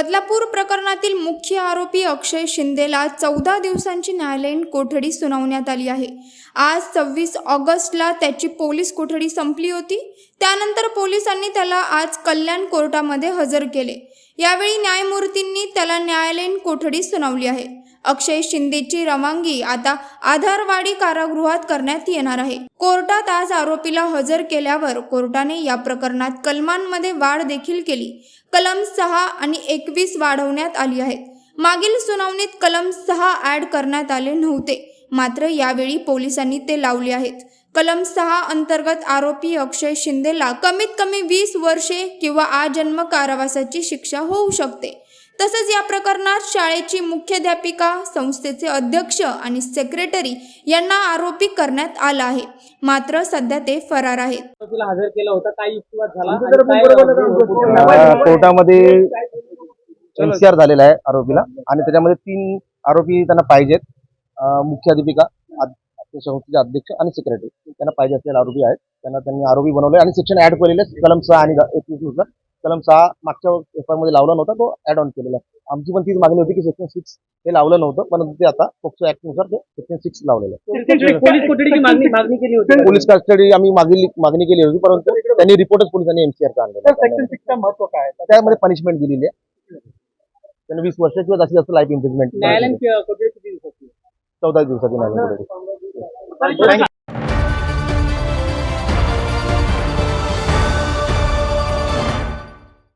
बदलापूर प्रकरणातील मुख्य आरोपी अक्षय शिंदेला चौदा दिवसांची न्यायालयीन कोठडी सुनावण्यात आली आहे. आज सव्वीस ऑगस्टला त्याची पोलीस कोठडी संपली होती. त्यानंतर पोलिसांनी त्याला आज कल्याण कोर्टामध्ये हजर केले. यावेळी न्यायमूर्तींनी त्याला न्यायालयीन कोठडी सुनावली आहे. अक्षय शिंदेची रवानगी आता आधारवाडी कारागृहात करण्यात येणार आहे. कोर्टात आज आरोपीला हजर केल्यावर कोर्टाने या प्रकरणात कलमांमध्ये वाढ देखील केली. कलम सहा आणि एकवीस वाढवण्यात आली आहेत. मागील सुनावणीत कलम सहा ऍड करण्यात आले नव्हते. मात्र यावेळी पोलिसांनी ते लावले आहेत. कलम सहा अंतर्गत आरोपी अक्षय शिंदेला कमीत कमी वीस वर्षे किंवा आजन्म कारावासाची शिक्षा होऊ शकते. तसंच या प्रकरणात शाळेची मुख्याध्यापिका संस्थेचे अध्यक्ष आणि सेक्रेटरी यांना आरोपी करण्यात आला आहे. मात्र सध्या ते फरार आहेत. हजर केला होता काय कोर्टामध्ये एनसीआर झालेला आहे आरोपीला. आणि त्याच्यामध्ये तीन आरोपी त्यांना पाहिजेत. मुख्याध्यापिका संस्थेचे अध्यक्ष आणि सेक्रेटरी. त्यांना पाहिजे असलेले आरोपी आहेत. त्यांना त्यांनी आरोपी बनवले आणि सेक्शन ऍड केलेले. कलम सहा आणि एकवीसनुसार. कलम सहा मागच्या पेपरमध्ये लावला नव्हता तो ऍड ऑन केलेला आहे. आमची पण तीच मागणी होती की सेक्शन सिक्स हे लावलं नव्हतं परंतु ते आता पोक्सो ऍक्टनुसार ते सेक्शन सिक्स लावलेलं आहे. पोलीस कस्टडी आम्ही मागणी मागणी केली होती. परंतु त्यांनी रिपोर्टच पोलिसांनी एमसीआरचा आणलेला सेक्शन. सिक्सचं महत्त्व काय? त्यामध्ये पनिशमेंट दिलेली आहे. त्यांना वीस वर्ष किंवा जास्तीत जास्त लाईफ इम्प्रिजमेंट चौदा दिवसाची कोठडी.